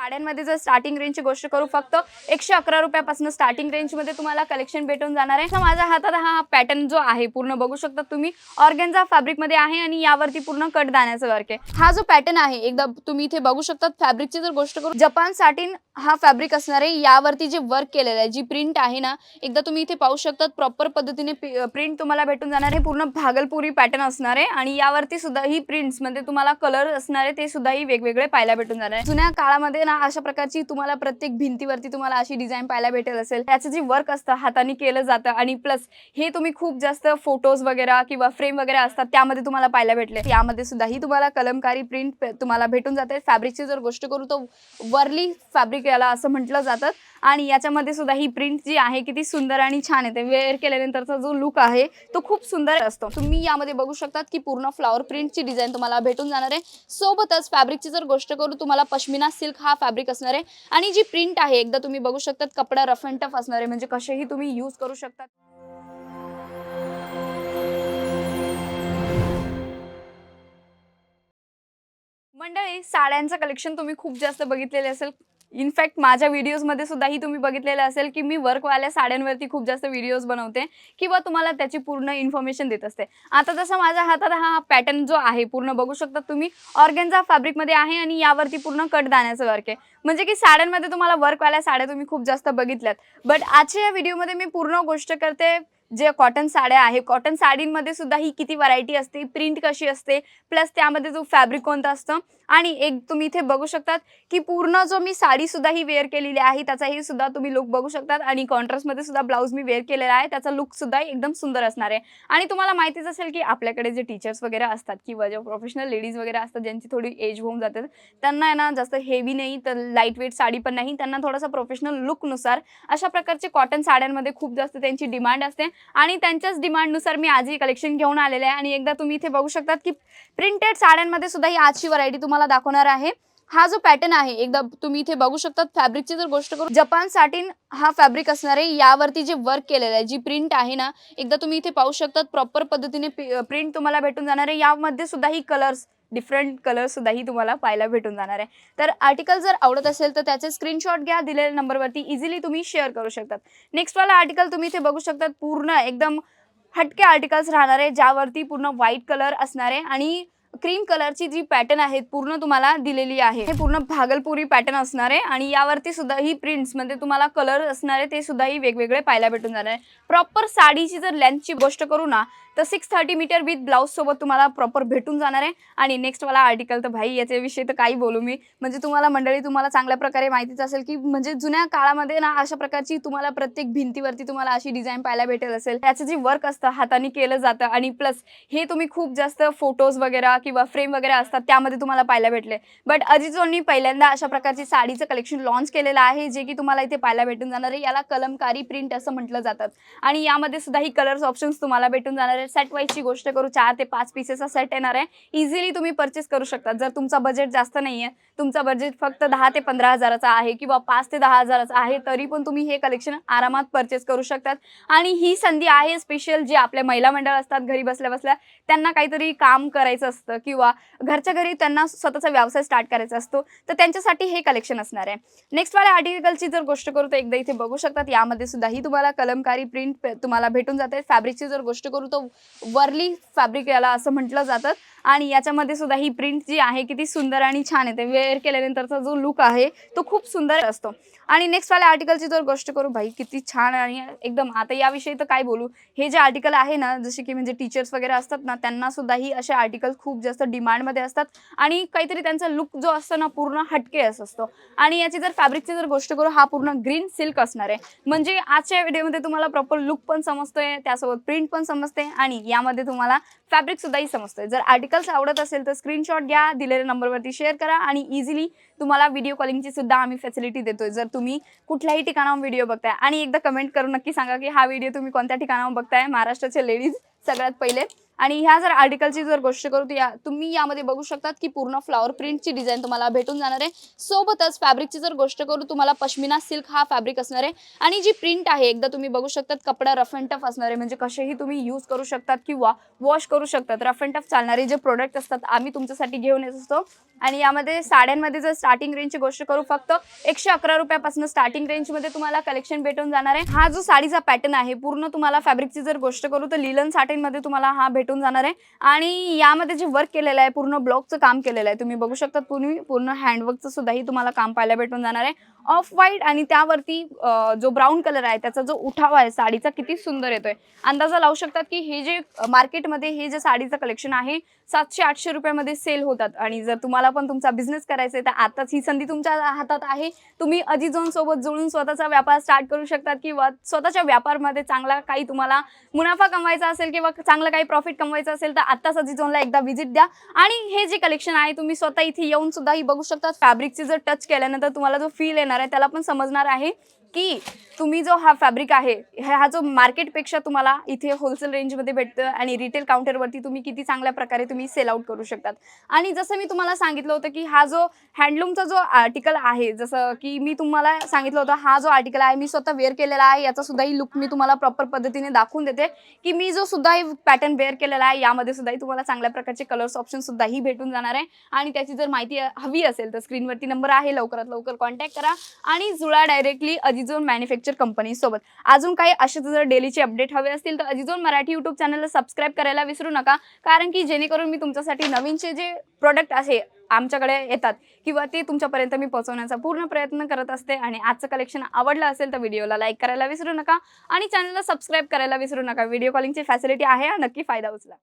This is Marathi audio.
साड्यांमध्ये जर स्टार्टिंग रेंजची गोष्ट करू फक्त एकशे अकरा रुपयापासून स्टार्टिंग रेंजमध्ये तुम्हाला कलेक्शन भेटून जाणार आहे. तर माझ्या हातात हा पॅटर्न जो आहे पूर्ण बघू शकता तुम्ही. ऑर्गेन्झा फॅब्रिकमध्ये आहे आणि यावरती पूर्ण कट दाण्याचं वर्क आहे. हा जो पॅटर्न आहे एकदा तुम्ही इथे बघू शकता फॅब्रिकची जर गोष्ट करू जपान साटीन हा फॅब्रिक असणार आहे. यावरती जे वर्क केलेलं आहे जी प्रिंट आहे ना एकदा तुम्ही इथे पाहू शकता प्रॉपर पद्धतीने प्रिंट तुम्हाला भेटून जाणार आहे. पूर्ण भागलपुरी पॅटर्न असणार आहे आणि यावरती सुद्धा ही प्रिंट्स म्हणजे तुम्हाला कलर असणार आहे ते सुद्धा ही वेगवेगळे पाहायला भेटून जाणार आहे. जुन्या काळामध्ये ना अशा प्रकारची तुम्हाला प्रत्येक भिंतीवरती तुम्हाला अशी डिझाईन पाहायला भेटेल असेल. त्याचं जे वर्क असतं हाताने केलं जातं आणि प्लस हे तुम्ही खूप जास्त फोटोज वगैरे किंवा फ्रेम वगैरे असतात त्यामध्ये तुम्हाला पाहायला भेटले. यामध्ये सुद्धा ही तुम्हाला कलमकारी प्रिंट तुम्हाला भेटून जाते. फॅब्रिकची जर गोष्ट करू तर वरली फॅब्रिक याला असं म्हटलं जातं. आणि याच्यामध्ये सुद्धा ही प्रिंट जी आहे किती सुंदर आणि छान येते वेअर केल्यानंतरचा जो लुक आहे तो खूप सुंदर असतो. तुम्ही यामध्ये बघू शकतात की पूर्ण फ्लॉवर प्रिंटची डिझाईन तुम्हाला भेटून जाणार आहे. सोबतच फॅब्रिकची जर गोष्ट करू तुम्हाला पश्मिना सिल्क हा फॅब्रिक असणार आहे. आणि जी प्रिंट आहे एकदा तुम्ही बघू शकतात कपडा रफ अँड टफ असणार आहे. म्हणजे कसेही तुम्ही यूज करू शकतात. मंडळी साड्यांचं कलेक्शन तुम्ही खूप जास्त बघितलेले असेल. इनफॅक्ट माझ्या व्हिडिओजमध्ये सुद्धा ही तुम्ही बघितलेलं असेल की मी वर्कवाल्या साड्यांवरती खूप जास्त व्हिडिओज बनवते किंवा तुम्हाला त्याची पूर्ण इन्फॉर्मेशन देत असते. आता जसं माझ्या हातात हा पॅटर्न जो आहे पूर्ण बघू शकता तुम्ही ऑर्गेन्झा फॅब्रिकमध्ये आहे आणि यावरती पूर्ण कट दाण्याचं वर्क आहे. म्हणजे की साड्यांमध्ये तुम्हाला वर्कवाल्या साड्या तुम्ही खूप जास्त बघितल्यात. बट आजच्या या व्हिडिओमध्ये मी पूर्ण गोष्ट करते जे कॉटन साड्या आहे कॉटन साडींमध्ये सुद्धा ही किती व्हरायटी असते प्रिंट कशी असते प्लस त्यामध्ये जो फॅब्रिक कोणता असतं. आणि एक तुम्ही इथे बघू शकतात की पूर्ण जो मी साडी सुद्धा ही वेअर केलेली आहे त्याचाही सुद्धा तुम्ही लुक बघू शकतात. आणि कॉन्ट्रास्टमध्ये सुद्धा ब्लाऊज मी वेअर केलेला आहे त्याचा लुक सुद्धा एकदम सुंदर असणार आहे. आणि तुम्हाला माहितीच असेल की आपल्याकडे जे टीचर्स वगैरे असतात किंवा जे प्रोफेशनल लेडीज वगैरे असतात ज्यांची थोडी एज होऊन जाते त्यांना आहे ना जास्त हेवी नाही तर लाइट वेट साडी पण नाही. त्यांना थोडासा प्रोफेशनल लुकनुसार अशा प्रकारचे कॉटन साड्यांमध्ये खूप जास्त त्यांची डिमांड असते. आणि त्यांच्याच डिमांडनुसार मी आजही कलेक्शन घेऊन आलेले आहे. आणि एकदा तुम्ही इथे बघू शकतात की प्रिंटेड साड्यांमध्ये सुद्धा ही आजची व्हरायटी तुम्हाला दाखवणार आहे. हा जो पॅटर्न आहे एकदा तुम्ही इथे बघू शकतात फॅब्रिकची जर गोष्ट करू जपानसाठी हा फॅब्रिक असणार आहे. यावरती जे वर्क केलेलं आहे जी प्रिंट आहे ना एकदा तुम्ही इथे पाहू शकतात प्रॉपर पद्धतीने प्रिंट तुम्हाला भेटून जाणार आहे. यामध्ये सुद्धा ही कलर्स डिफरंट कलर सुद्धाही तुम्हाला पाहायला भेटून जाणार आहे. तर आर्टिकल जर आवडत असेल तर त्याचे स्क्रीनशॉट घ्या दिलेल्या नंबरवरती इझिली तुम्ही शेअर करू शकतात. नेक्स्टवाला आर्टिकल तुम्ही इथे बघू शकतात पूर्ण एकदम हटके आर्टिकल्स राहणार आहे ज्यावरती पूर्ण व्हाईट कलर असणार आहे आणि क्रीम कलरची जी पॅटर्न आहेत पूर्ण तुम्हाला दिलेली आहे. हे पूर्ण भागलपुरी पॅटर्न असणार आहे आणि यावरती सुद्धा ही प्रिंट्स म्हणजे तुम्हाला कलर असणार आहे ते सुद्धा ही वेगवेगळे पाहायला भेटून जाणार आहे. प्रॉपर साडीची जर लेंथची गोष्ट करू ना तर six thirty metre with blouse सोबत तुम्हाला प्रॉपर भेटून जाणार आहे. आणि नेक्स्ट वाला आर्टिकल तर भाई याच्याविषयी तर काही बोलू मी. म्हणजे तुम्हाला मंडळी तुम्हाला चांगल्या प्रकारे माहितीच असेल की म्हणजे जुन्या काळामध्ये ना अशा प्रकारची तुम्हाला प्रत्येक भिंतीवरती तुम्हाला अशी डिझाईन पाहायला भेटेल असेल. त्याचं जे वर्क असतं हाताने केलं जातं. आणि प्लस हे तुम्ही खूप जास्त फोटोज वगैरे किंवा फ्रेम वगैरे असतात त्यामध्ये तुम्हाला पाहायला भेटले. बट अजिजोंनी पहिल्यांदा अशा प्रकारची साडीचं कलेक्शन लॉन्च केलेलं आहे जे की तुम्हाला इथे पाहायला भेटून जाणार आहे. याला कलमकारी प्रिंट असं म्हटलं जातात आणि यामध्ये सुद्धा ही कलर्स ऑप्शन्स तुम्हाला भेटून जाणार आहे सेट वाईजची गोष्ट करू चार ते पाच पीसेसचा सेट येणार आहे. इझिली तुम्ही परचेस करू शकता. जर तुमचा बजेट जास्त नाही आहे तुमचा बजेट फक्त दहा ते पंधरा हजाराचा आहे किंवा पाच ते दहा हजाराचा आहे तरी पण तुम्ही हे कलेक्शन आरामात परचेस करू शकतात. आणि ही संधी आहे स्पेशल जे आपल्या महिला मंडळ असतात घरी बसल्या बसल्या त्यांना काहीतरी काम करायचं असतं किंवा घरच्या घरी त्यांना स्वतःचा व्यवसाय स्टार्ट करायचा असतो तर त्यांच्यासाठी हे कलेक्शन असणार आहे. नेक्स्ट वाल्या आर्टिकलची जर गोष्ट करू तर एकदा इथे बघू शकतात. यामध्ये सुद्धा ही तुम्हाला कलमकारी प्रिंट तुम्हाला भेटून जाते. फॅब्रिकची जर गोष्ट करू तर वर्ली फॅब्रिक याला असं म्हटलं जातं. आणि याच्यामध्ये सुद्धा ही प्रिंट जी आहे किती सुंदर आणि छान येते वेअर केल्यानंतरचा जो लुक आहे तो खूप सुंदर असतो. आणि नेक्स्ट वाल्या आर्टिकलची जर गोष्ट करू भाई किती छान आणि एकदम आता याविषयी तर काय बोलू? हे जे आर्टिकल आहे ना जसे की म्हणजे टीचर्स वगैरे असतात ना त्यांना सुद्धा ही असे आर्टिकल खूप जास्त डिमांडमध्ये असतात. आणि काहीतरी त्यांचा लुक जो असतो ना पूर्ण हटके असतो. आणि याची जर फॅब्रिकची जर गोष्ट करू हा पूर्ण ग्रीन सिल्क असणार आहे. म्हणजे आजच्या व्हिडिओमध्ये तुम्हाला प्रॉपर लुक पण समजतोय त्यासोबत प्रिंट पण समजते आणि यामध्ये तुम्हाला फॅब्रिक सुद्धाही समजतोय. जर सायकल्स आवडत असेल तर स्क्रीनशॉट घ्या दिलेल्या नंबरवरती शेअर करा आणि इझिली तुम्हाला व्हिडिओ कॉलिंगची सुद्धा आम्ही फॅसिलिटी देतोय. जर तुम्ही कुठल्याही ठिकाणावर व्हिडिओ बघताय आणि एकदा कमेंट करून नक्की सांगा की हा व्हिडिओ तुम्ही कोणत्या ठिकाणावर बघताय? महाराष्ट्राचे लेडीज सगळ्यात पहिले. आणि ह्या जर आर्टिकलची जर गोष्ट करू तर या तुम्ही यामध्ये बघू शकतात की पूर्ण फ्लॉवर प्रिंटची डिझाईन तुम्हाला भेटून जाणार आहे. सोबतच फॅब्रिकची जर गोष्ट करू तुम्हाला पश्मिना सिल्क हा फॅब्रिक असणार आहे. आणि जी प्रिंट आहे एकदा तुम्ही बघू शकतात कपडा रफ अँड टफ असणार आहे. म्हणजे कसेही तुम्ही यूज करू शकतात किंवा वॉश करू शकतात. रफ अँड टफ चालणारे जे प्रोडक्ट असतात आम्ही तुमच्यासाठी घेऊन येत असतो. आणि यामध्ये साड्यांमध्ये जर स्टार्टिंग रेंजची गोष्ट करू फक्त एकशे अकरा रुपयापासून स्टार्टिंग रेंजमध्ये तुम्हाला कलेक्शन भेटून जाणार आहे. हा जो साडीचा पॅटर्न आहे पूर्ण तुम्हाला फॅब्रिकची जर गोष्ट करू तर लिलन साठींमध्ये तुम्हाला हा भेटून भेटून जाणार आहे. आणि यामध्ये जे वर्क केलेलं आहे पूर्ण ब्लॉकचं काम केलेलं आहे तुम्ही बघू शकता पूर्ण पूर्ण हँडवर्कचं सुद्धाही तुम्हाला काम पाहायला भेटून जाणार आहे. ऑफ व्हाईट आणि त्यावरती जो ब्राऊन कलर आहे त्याचा जो उठाव आहे साडीचा किती सुंदर येतोय. अंदाजा लावू शकतात की हे जे मार्केटमध्ये हे जे साडीचं कलेक्शन आहे सातशे आठशे रुपयामध्ये सेल होतात. आणि जर तुम्हाला पण तुमचा बिझनेस करायचा आहे तर आताच ही संधी तुमच्या हातात आहे. तुम्ही अजिझोन सोबत जुळून स्वतःचा व्यापार स्टार्ट करू शकतात किंवा स्वतःच्या व्यापारमध्ये चांगला काही तुम्हाला मुनाफा कमवायचा असेल किंवा चांगलं काही प्रॉफिट कमवायचं असेल तर आत्ताच अजिझोनला एकदा व्हिजिट द्या. आणि हे जे कलेक्शन आहे तुम्ही स्वतः इथे येऊन सुद्धा ही बघू शकता फॅब्रिकची जर टच केल्यानंतर तुम्हाला जो फील येणार आहे त्याला पण समजणार आहे. की तुम्ही जो हा फॅब्रिक आहे हा जो मार्केटपेक्षा तुम्हाला इथे होलसेल रेंजमध्ये भेटतं आणि रिटेल काउंटरवरती तुम्ही किती चांगल्या प्रकारे तुम्ही सेल आउट करू शकतात. आणि जसं मी तुम्हाला सांगितलं होतं की हा जो हँडलूमचा जो आर्टिकल आहे जसं की मी तुम्हाला सांगितलं होतं हा जो आर्टिकल आहे मी स्वतः वेअर केलेला आहे याचा सुद्धाही लुक मी तुम्हाला प्रॉपर पद्धतीने दाखवून देते की मी जो सुद्धाही पॅटर्न वेअर केलेला आहे यामध्ये सुद्धाही तुम्हाला चांगल्या प्रकारचे कलर्स ऑप्शन सुद्धाही भेटून जाणार आहे. आणि त्याची जर माहिती हवी असेल तर स्क्रीनवरती नंबर आहे लवकरात लवकर कॉन्टॅक्ट करा. आणि जुळा डायरेक्टली अजिझोन मॅन्युफॅक्चर कंपनी सोबत. अजून काही असे जर डेलीचे अपडेट हवे असतील तर अजिझोन मराठी युट्यूब चॅनलला सबस्क्राईब करायला विसरू नका. कारण की जेणेकरून मी तुमच्यासाठी नवीनचे जे प्रोडक्ट आहे आमच्याकडे येतात किंवा ते तुमच्यापर्यंत मी पोहोचवण्याचा पूर्ण प्रयत्न करत असते आणि आजचं कलेक्शन आवडलं असेल तर व्हिडिओला लाईक करायला विसरू नका आणि चॅनलला सबस्क्राईब करायला विसरू नका. व्हिडिओ कॉलिंगची फॅसिलिटी आहे हा नक्की फायदा उचला.